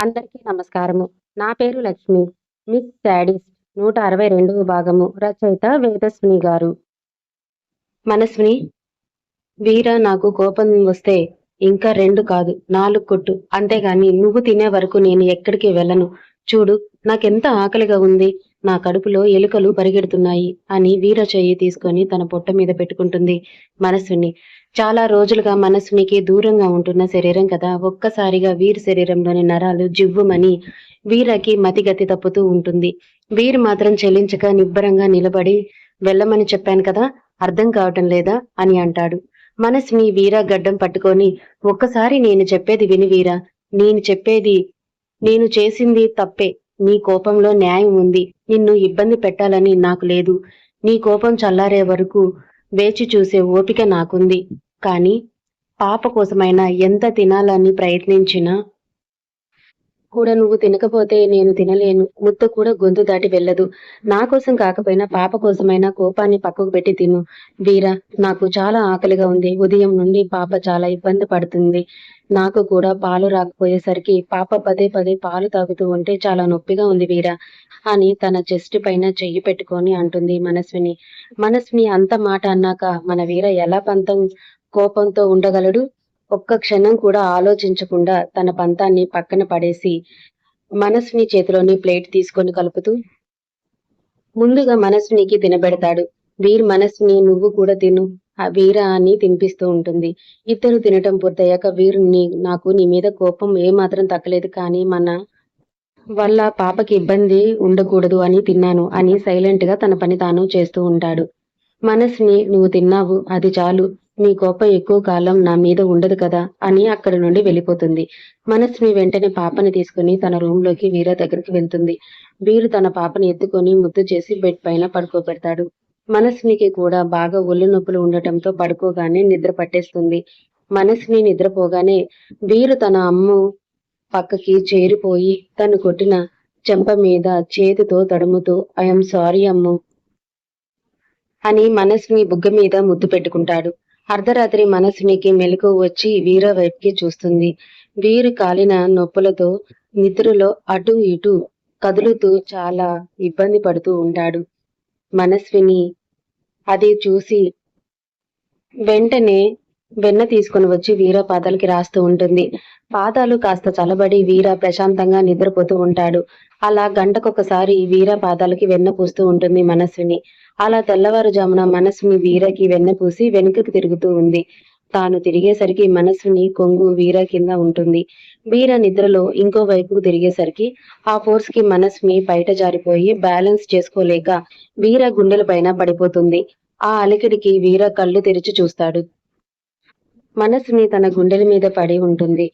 అందరికీ నమస్కారము. నా పేరు లక్ష్మి. మిస్ శాడీస్ నూట అరవై రెండవ భాగము రచయిత వేదస్విని గారు. మనస్విని వీర నాకు కోపం వస్తే ఇంకా రెండు కాదు నాలుగు కొట్టు. అంతేగాని నువ్వు తినే వరకు నేను ఎక్కడికి వెళ్ళను. చూడు నాకెంత ఆకలిగా ఉంది. నా కడుపులో ఎలుకలు పరిగెడుతున్నాయి అని వీర చెయ్యి తీసుకొని తన పొట్ట మీద పెట్టుకుంటుంది మనస్విని. చాలా రోజులుగా మనసునికి దూరంగా ఉంటున్న శరీరం కదా. ఒక్కసారిగా వీరి శరీరంలోని నరాలు జివ్వుమని వీరకి మతిగతి తప్పుతూ ఉంటుంది. వీరు మాత్రం చెల్లించక నిబ్బరంగా నిలబడి వెళ్ళమని చెప్పాను కదా అర్థం కావటం లేదా అని అంటాడు. మనసుని వీర గడ్డం పట్టుకొని ఒక్కసారి నేను చెప్పేది విని వీరా. నేను చెప్పేది నేను చేసింది తప్పే. నీ కోపంలో న్యాయం ఉంది. నిన్ను ఇబ్బంది పెట్టాలని నాకు లేదు. నీ కోపం చల్లారే వరకు వేచి చూసే ఓపిక నాకుంది. కానీ పాప కోసమైనా ఎంత తినాలని ప్రయత్నించినా కూడా నువ్వు తినకపోతే నేను తినలేను. ముద్ద కూడా గొంతు దాటి వెళ్ళదు. నా కోసం కాకపోయినా పాప కోసమైనా కోపాన్ని పక్కకు పెట్టి తిను. వీరా నాకు చాలా ఆకలిగా ఉంది. ఉదయం నుండి పాప చాలా ఇబ్బంది పడుతుంది. నాకు కూడా పాలు రాకపోయేసరికి పాప పదే పదే పాలు తాగుతూ ఉంటే చాలా నొప్పిగా ఉంది వీరా అని తన చెస్ట్ పైన చెయ్యి పెట్టుకొని అంటుంది మనస్విని. మనస్విని అంత మాట అన్నాక మన వీర ఎలా పంతం కోపంతో ఉండగలడు? ఒక్క క్షణం కూడా ఆలోచించకుండా తన పంతాన్ని పక్కన పడేసి మనస్విని చేతిలోని ప్లేట్ తీసుకొని కలుపుతూ ముందుగా మనస్వినికి తినబెడతాడు. వీర్ మనస్విని నువ్వు కూడా తిను. ఆ అని తినిపిస్తూ ఉంటుంది. ఇద్దరు తినటం పూర్తయ్యాక వీరుని నాకు నీ మీద కోపం ఏమాత్రం తగ్గలేదు. కానీ మన వల్ల పాపకి ఇబ్బంది ఉండకూడదు అని తిన్నాను అని సైలెంట్గా తన పని తాను చేస్తూ ఉంటాడు. మనస్ని నువ్వు తిన్నావు. అది చాలు. నీ కోపం ఎక్కువ కాలం నా మీద ఉండదు కదా అని అక్కడి నుండి వెళ్ళిపోతుంది. మనస్ని వెంటనే పాపని తీసుకుని తన రూమ్లోకి వీర దగ్గరికి వెళ్తుంది. వీరు తన పాపని ఎత్తుకొని ముద్దు చేసి బెడ్ పైన పడుకోబెడతాడు. మనస్నికి కూడా బాగా ఒళ్ళు నొప్పులు ఉండటంతో పడుకోగానే నిద్ర పట్టేస్తుంది. మనస్ని నిద్రపోగానే వీరు తన అమ్ము పక్కకి చేరిపోయి తను కొట్టిన చెంప మీద చేతితో తడుముతూ ఐఎమ్ సారీ అమ్ము అని మనస్ని బుగ్గ మీద ముద్దు పెట్టుకుంటాడు. అర్ధరాత్రి మనసునికి మెలకు వచ్చి వీర వైపుకి చూస్తుంది. వీరు కాలిన నొప్పులతో నిద్రలో అటు ఇటు కదులుతూ చాలా ఇబ్బంది పడుతూ ఉంటాడు. మనస్విని అది చూసి వెంటనే వెన్న తీసుకుని వచ్చి వీర పాదాలకి రాస్తూ ఉంటుంది. పాదాలు కాస్త చలబడి వీర ప్రశాంతంగా నిద్రపోతూ ఉంటాడు. అలా గంటకొకసారి వీర పాదాలకి వెన్న పూస్తూ ఉంటుంది మనస్విని. అలా తెల్లవారుజామున మనస్సుని వీరకి వెన్నపూసి వెనుకకు తిరుగుతూ ఉంది. తాను తిరిగేసరికి మనస్సుని కొంగు వీర కింద ఉంటుంది. వీర నిద్రలో ఇంకో వైపుకు తిరిగేసరికి ఆ ఫోర్స్కి మనస్సుని బయట జారిపోయి బ్యాలెన్స్ చేసుకోలేక వీర గుండెల పైన పడిపోతుంది. ఆ అలికిడికి వీర కళ్ళు తెరిచి చూస్తాడు. మనసుని తన గుండెల మీద పడి ఉంటుంది.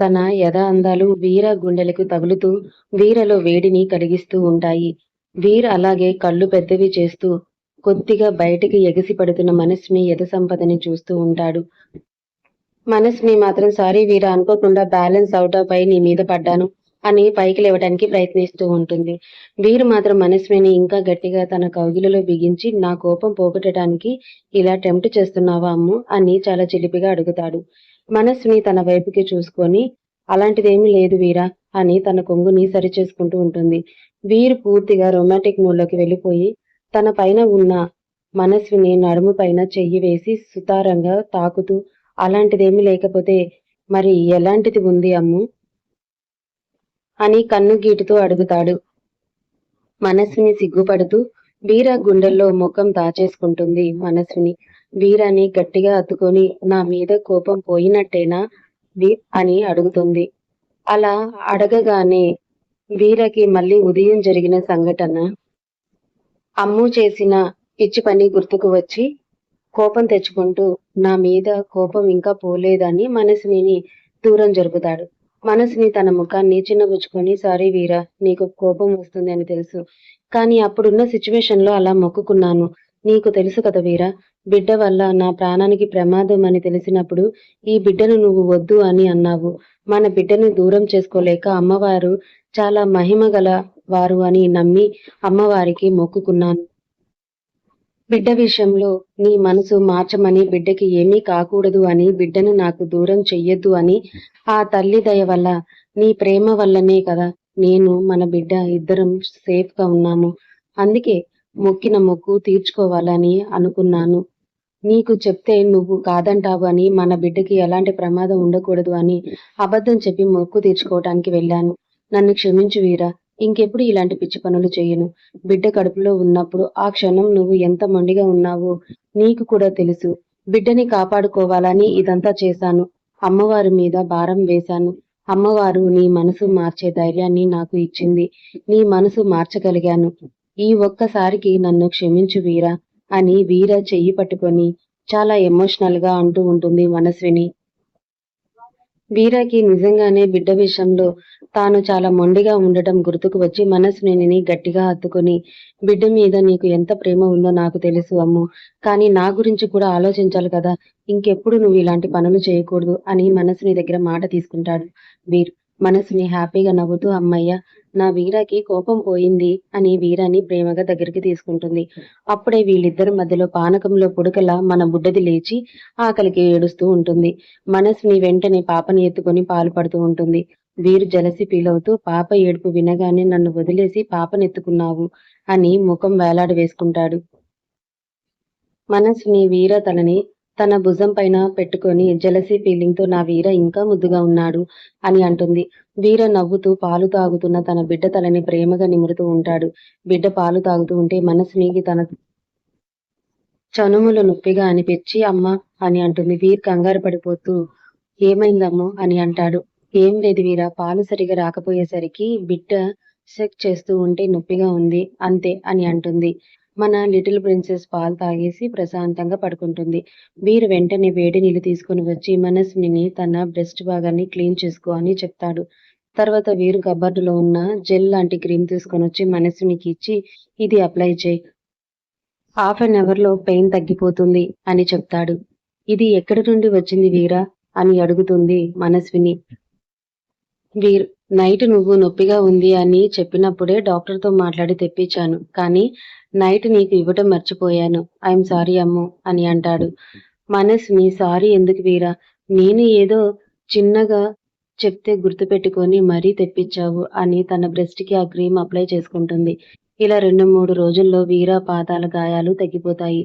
తన యథ అందాలు వీర గుండెలకు తగులుతూ వీరలో వేడిని కలిగిస్తూ ఉంటాయి. వీర అలాగే కళ్ళు పెద్దవి చేస్తూ కొద్దిగా బయటికి ఎగిసి పడుతున్న మనస్ని యథసంపదని సంపదని చూస్తూ ఉంటాడు. మనస్ని మాత్రం సారీ వీరా అనుకోకుండా బ్యాలెన్స్ అవుట్ ఆఫ్ అయి నీ మీద పడ్డాను అని పైకి లేవడానికి ప్రయత్నిస్తూ ఉంటుంది. వీరు మాత్రం మనస్విని ఇంకా గట్టిగా తన కౌగిలలో బిగించి నా కోపం పోగొట్టడానికి ఇలా టెంప్ట్ చేస్తున్నావా అమ్ము అని చాలా చిలిపిగా అడుగుతాడు. మనస్విని తన వైపుకి చూసుకొని అలాంటిదేమీ లేదు వీరా అని తన కొంగుని సరిచేసుకుంటూ ఉంటుంది. వీరు పూర్తిగా రొమాంటిక్ మూడ్లోకి వెళ్ళిపోయి తన పైన ఉన్న మనస్విని నడుము పైన చెయ్యి వేసి సుతారంగా తాకుతూ అలాంటిదేమీ లేకపోతే మరి ఎలాంటిది ఉంది అమ్ము అని కన్ను గీటుతో అడుగుతాడు. మనస్విని సిగ్గుపడుతూ వీర గుండెల్లో ముఖం దాచేసుకుంటుంది మనస్విని వీరాని గట్టిగా అత్తుకొని నా మీద కోపం పోయినట్టేనా అని అడుగుతుంది. అలా అడగగానే వీరకి మళ్ళీ ఉదయం జరిగిన సంఘటన అమ్ము చేసిన పిచ్చి పని గుర్తుకు వచ్చి కోపం తెచ్చుకుంటూ నా మీద కోపం ఇంకా పోలేదని మనసుని దూరం జరుపుతాడు. మనసుని తన ముఖాన్ని చిన్నబుచ్చుకొని సారీ వీరా నీకు కోపం వస్తుంది అని తెలుసు. కానీ అప్పుడున్న సిచ్యువేషన్లో అలా మొక్కుకున్నాను. నీకు తెలుసు కదా వీరా బిడ్డ వల్ల నా ప్రాణానికి ప్రమాదం అని తెలిసినప్పుడు ఈ బిడ్డను నువ్వు వద్దు అని అన్నావు. మన బిడ్డను దూరం చేసుకోలేక అమ్మవారు చాలా మహిమ గల వారు అని నమ్మి అమ్మవారికి మొక్కుకున్నాను. బిడ్డ విషయంలో నీ మనసు మార్చమని బిడ్డకి ఏమీ కాకూడదు అని బిడ్డను నాకు దూరం చెయ్యొద్దు అని ఆ తల్లి దయ వల్ల నీ ప్రేమ వల్లనే కదా నేను మన బిడ్డ ఇద్దరం సేఫ్గా ఉన్నాము. అందుకే మొక్కిన మొక్కు తీర్చుకోవాలని అనుకున్నాను. నీకు చెప్తే నువ్వు కాదంటావు అని మన బిడ్డకి ఎలాంటి ప్రమాదం ఉండకూడదు అని అబద్ధం చెప్పి మొక్కు తీర్చుకోవటానికి వెళ్ళాను. నన్ను క్షమించు వీరా. ఇంకెప్పుడు ఇలాంటి పిచ్చి పనులు చేయను. బిడ్డ కడుపులో ఉన్నప్పుడు ఆ క్షణం నువ్వు ఎంత మొండిగా ఉన్నావో నీకు కూడా తెలుసు. బిడ్డని కాపాడుకోవాలని ఇదంతా చేశాను. అమ్మవారి మీద భారం వేశాను. అమ్మవారు నీ మనసు మార్చే ధైర్యాన్ని నాకు ఇచ్చింది. నీ మనసు మార్చగలిగాను. ఈ ఒక్కసారికి నన్ను క్షమించు వీరా. అని వీర చెయ్యి పట్టుకొని చాలా ఎమోషనల్గా అంటూ ఉంటుంది మనస్విని. వీరాకి నిజంగానే బిడ్డ విషయంలో తాను చాలా మొండిగా ఉండటం గుర్తుకు వచ్చి మనస్వినిని గట్టిగా హత్తుకుని బిడ్డ మీద నీకు ఎంత ప్రేమ ఉందో నాకు తెలుసు అమ్ము కానీ నా గురించి కూడా ఆలోచించాలి కదా ఇంకెప్పుడు నువ్వు ఇలాంటి పనులు చేయకూడదు అని మనసుని దగ్గర మాట తీసుకుంటాడు వీర్. మనసుని హ్యాపీగా నవ్వుతూ అమ్మయ్య నా వీరాకి కోపం పోయింది అని వీరాని ప్రేమగా దగ్గరికి తీసుకుంటుంది. అప్పుడే వీళ్ళిద్దరి మధ్యలో పానకంలో పుడకల మన బుడ్డది లేచి ఆకలికి ఏడుస్తూ ఉంటుంది. మనసుని వెంటనే పాపని ఎత్తుకొని పాలు పడుతూ ఉంటుంది. వీరు జలసి ఫీల్ అవుతూ పాప ఏడుపు వినగానే నన్ను వదిలేసి పాపనెత్తుకున్నావు అని ముఖం వేలాడ వేసుకుంటాడు మనసుని వీర తనని తన భుజం పైన పెట్టుకొని జలసీ ఫీలింగ్తో నా వీర ఇంకా ముద్దుగా ఉన్నాడు అని అంటుంది. వీర నవ్వుతూ పాలు తాగుతున్న తన బిడ్డ తలని ప్రేమగా నిమురుతూ ఉంటాడు. బిడ్డ పాలు తాగుతూ ఉంటే మనసునికి తన చనుములు నొప్పిగా అనిపించి అమ్మ అని అంటుంది. వీర్ కంగారు పడిపోతూ ఏమైందమ్మో అని అంటాడు. ఏం లేదు వీర పాలు సరిగా రాకపోయేసరికి బిడ్డ సెక్ చేస్తూ ఉంటే నొప్పిగా ఉంది అంతే అని అంటుంది. మన లిటిల్ ప్రిన్సెస్ పాలు తాగేసి ప్రశాంతంగా పడుకుంటుంది. వీరు వెంటనే వేడి నీళ్ళు తీసుకుని వచ్చి మనస్విని తన బ్రెస్ట్ భాగాన్ని క్లీన్ చేసుకో అని చెప్తాడు. తర్వాత వీరు కబర్డులో ఉన్న జెల్ లాంటి క్రీమ్ తీసుకొని వచ్చి మనస్వినికి ఇచ్చి ఇది అప్లై చేయి. హాఫ్ అన్ అవర్లో పెయిన్ తగ్గిపోతుంది అని చెప్తాడు. ఇది ఎక్కడి నుండి వచ్చింది వీరా? అని అడుగుతుంది మనస్విని. వీరు నైట్ నువ్వు నొప్పిగా ఉంది అని చెప్పినప్పుడే డాక్టర్తో మాట్లాడి తెప్పించాను. కానీ నైట్ నీకు ఇవ్వటం మర్చిపోయాను. ఐఎమ్ సారీ అమ్ము అని అంటాడు. మనస్ మీ సారీ ఎందుకు వీరా? నేను ఏదో చిన్నగా చెప్తే గుర్తుపెట్టుకొని మరీ తెప్పించావు అని తన బ్రెస్ట్కి ఆ క్రీమ్ అప్లై చేసుకుంటుంది. ఇలా రెండు మూడు రోజుల్లో వీరా పాదాల గాయాలు తగ్గిపోతాయి.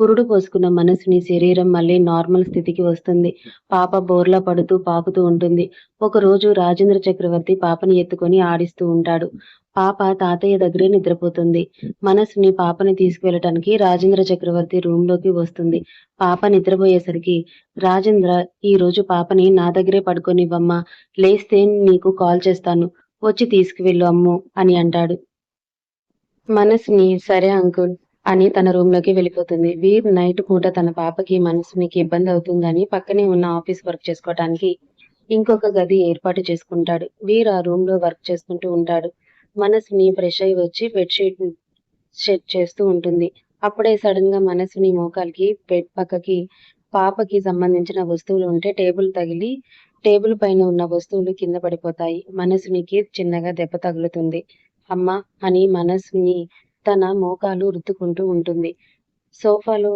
పురుడు పోసుకున్న మనసుని శరీరం మళ్ళీ నార్మల్ స్థితికి వస్తుంది. పాప బోర్లా పడుతూ పాకుతూ ఉంటుంది. ఒకరోజు రాజేంద్ర చక్రవర్తి పాపని ఎత్తుకొని ఆడిస్తూ ఉంటాడు. పాప తాతయ్య దగ్గరే నిద్రపోతుంది. మనసుని పాపని తీసుకువెళ్ళటానికి రాజేంద్ర చక్రవర్తి రూమ్లోకి వస్తుంది. పాప నిద్రపోయేసరికి రాజేంద్ర ఈ రోజు పాపని నా దగ్గరే పడుకోనివ్వమ్మా. లేస్తే నీకు కాల్ చేస్తాను. వచ్చి తీసుకువెళ్ళు అమ్ము అని అంటాడు. మనసుని సరే అంకుల్. అని తన రూమ్లోకి వెళ్ళిపోతుంది. వీర్ నైట్ పూట తన పాపకి మనసునికి ఇబ్బంది అవుతుందని పక్కనే ఉన్న ఆఫీస్ వర్క్ చేసుకోవటానికి ఇంకొక గది ఏర్పాటు చేసుకుంటాడు. వీర్ ఆ రూమ్లో వర్క్ చేసుకుంటూ ఉంటాడు. మనసుని ఫ్రెష్ అయి వచ్చి బెడ్షీట్ సెట్ చేస్తూ ఉంటుంది. అప్పుడే సడన్గా మనసుని మోకాలకి బెడ్ పక్కకి పాపకి సంబంధించిన వస్తువులు ఉంటే టేబుల్ తగిలి టేబుల్ పైన ఉన్న వస్తువులు కింద పడిపోతాయి. మనసునికి చిన్నగా దెబ్బ తగులుతుంది. అమ్మ అని మనసుని తన మోకాలు రుద్దుకుంటూ ఉంటుంది. సోఫాలో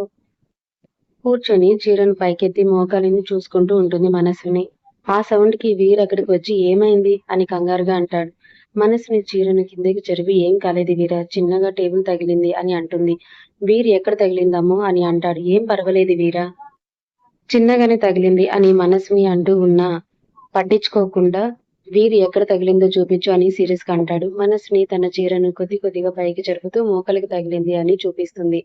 కూర్చొని చీరను పైకెత్తి మోకాలిని చూసుకుంటూ ఉంటుంది మనసుని. ఆ సౌండ్కి వీర్ అక్కడికి వచ్చి ఏమైంది? అని కంగారుగా అంటాడు. మనసుని చీరను కిందకి చెరివి ఏం కాలేదు వీర చిన్నగా టేబుల్ తగిలింది అని అంటుంది. వీర్ ఎక్కడ తగిలిందమ్మో అని అంటాడు. ఏం పర్వాలేదు వీరా చిన్నగానే తగిలింది అని మనసుని అంటూ ఉన్నా పట్టించుకోకుండా వీరి ఎక్కడ తగిలిందో చూపించు అని సీరియస్గా అంటాడు మనస్ని తన చీరను కొద్ది కొద్దిగా పైకి జరుపుతూ మోకలికి తగిలింది అని చూపిస్తుంది.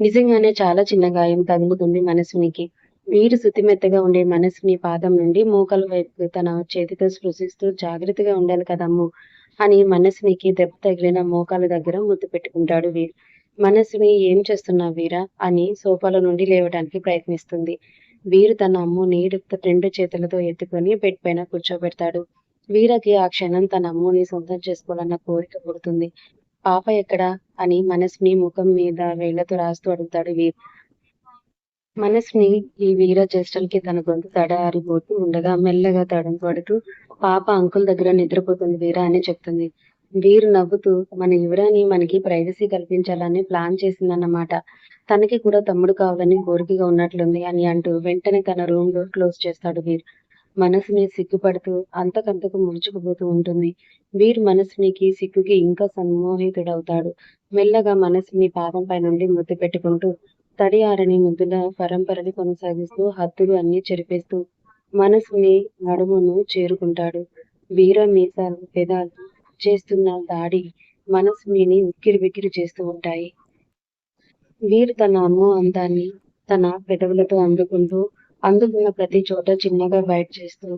నిజంగానే చాలా చిన్న గాయం తగులుతుంది మనసునికి. వీరు శుతిమెత్తగా ఉండే మనసుని పాదం నుండి మోకల వైపు తన చేతితో స్పృశిస్తూ జాగ్రత్తగా ఉండాలి కదమ్ము అని మనసునికి దెబ్బ తగిలిన మోకాల దగ్గర ముద్దు పెట్టుకుంటాడు వీరు. మనసుని ఏం చేస్తున్నావు వీరా అని సోఫాలో నుండి లేవడానికి ప్రయత్నిస్తుంది. వీరు తన అమ్ముని రెండు చేతులతో ఎత్తుకొని బెడ్ పైన కూర్చోబెడతాడు. వీరకి ఆ క్షణం తన అమ్మని సొంతం చేసుకోవాలన్న కోరిక పుడుతుంది. పాప ఎక్కడ అని మనస్ని ముఖం మీద వేళ్ళతో రాస్తూ అడుగుతాడు వీర్. మనస్ని ఈ వీర చేష్టలకి తన గొంతు తడారిపోతూ ఉండగా మెల్లగా తడం పడుతూ పాప అంకుల్ దగ్గర నిద్రపోతుంది వీర అని చెప్తుంది. వీరు నవ్వుతూ మన యువరాని మనకి ప్రైవసీ కల్పించాలని ప్లాన్ చేసిందన్నమాట. తనకి కూడా తమ్ముడు కావాలని కోరికగా ఉన్నట్లుంది అని అంటూ వెంటనే తన రూమ్ డోర్ క్లోజ్ చేస్తాడు వీరు. మనసుని సిగ్గుపడుతూ అంతకంతకు ముడుచుకుపోతూ ఉంటుంది. వీరు మనసునికి సిగ్గుకి ఇంకా సమ్మోహితుడవుతాడు మెల్లగా మనసుని పాదంపై నుండి ముద్దు పెట్టుకుంటూ ఆరని ముద్దుల పరంపరని కొనసాగిస్తూ హద్దులు అన్ని చెరిపేస్తూ మనసుని నడుమును చేరుకుంటాడు. వీర మీసాలు పెదాలు చేస్తున్న దాడి మనసుని ఉక్కిరి బిక్కిరి చేస్తూ ఉంటాయి. వీరు తన అమ్మ అందాన్ని తన పెదవులతో అందుకుంటూ అందుకున్న ప్రతి చోట చిన్నగా బయట చేస్తూ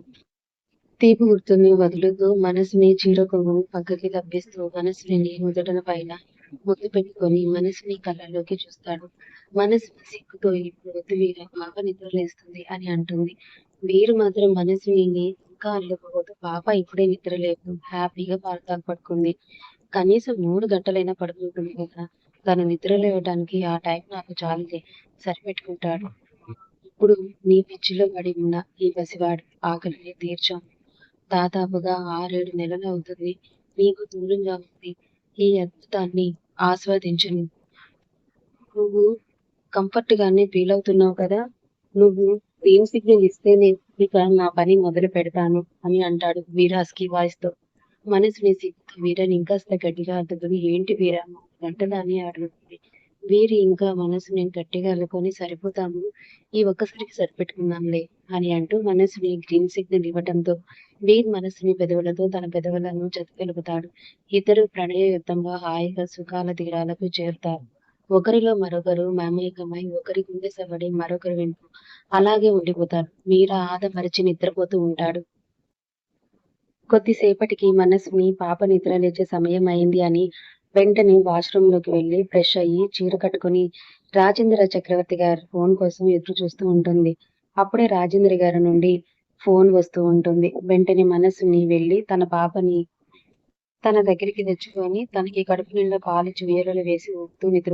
తీపి గుర్తుని వదులుతూ మనసుని చీరకొను పక్కకి తప్పిస్తూ మనసుని ముదటన పైన ముద్దు పెట్టుకొని మనసుని కళ్ళలోకి చూస్తాడు. మనసుని సిగ్గుతో ఇప్పుడు వీర పాప నిద్రలేస్తుంది అని అంటుంది. వీరు మాత్రం మనసుని ఇంకా అల్లుకుపోతూ పాప ఇప్పుడే నిద్రలేదు హ్యాపీగా పాలతాకు పడుకుంది కనీసం మూడు గంటలైనా పడుకుంటుంది కదా. తను నిద్ర లేవడానికి ఆ టైం నాకు చాలులే. సరిపెట్టుకుంటాడు. ఇప్పుడు నీ పిచ్చిలో పడి ఉన్న ఈ పసివాడు ఆకలిని తీర్చాం దాదాపుగా ఆరేడు నెలలు అవుతుంది. నీకు దూరంగా ఉంది. ఈ అద్భుతాన్ని ఆస్వాదించను. నువ్వు కంఫర్ట్ గానే ఫీల్ అవుతున్నావు కదా? నువ్వు ఏం సిగ్నల్ ఇస్తేనే ఇక నా పని మొదలు పెడతాను అని అంటాడు వీరాస్కి వాయిస్తో. వాయిస్తో మనసుని సిగ్గుతో వీరని ఇంకాస్త గట్టిగా అద్దుకుని ఏంటి వీరా? గంటలు అని అడుగుతుంది. వీరి ఇంకా మనసుని గట్టిగా అల్లుకొని సరిపోతాము. ఈ ఒక్కసారికి సరిపెట్టుకుందాంలే అని అంటూ మనసుని గ్రీన్ సిగ్నల్ ఇవ్వటంతో వీర్ మనసుని పెదవులతో తన పెదవులను జతకెలుపుతాడు ఇద్దరు ప్రణయ యుద్ధంగా హాయిగా సుఖాల తీరాలకు చేరుతారు. ఒకరిలో మరొకరు మమేకమై ఒకరి గుండె సవడి మరొకరు వింటూ అలాగే ఉండిపోతారు. వీర ఆదమరిచి నిద్రపోతూ ఉంటాడు. కొద్దిసేపటికి మనసుని పాప నిద్ర లేచే సమయం అయింది అని వెంటనే వాష్రూమ్లోకి వెళ్ళి ఫ్రెష్ అయ్యి చీర కట్టుకుని రాజేంద్ర చక్రవర్తి గారి ఫోన్ కోసం ఎదురు చూస్తూ ఉంటుంది. అప్పుడే రాజేంద్ర గారి నుండి ఫోన్ వస్తూ ఉంటుంది. వెంటనే మనసుని వెళ్ళి తన పాపని తన దగ్గరికి తెచ్చుకొని తనకి కడుపు నిండా పాలిచ్చి ఉయ్యాలలు వేసి ఊపుతూ నిద్ర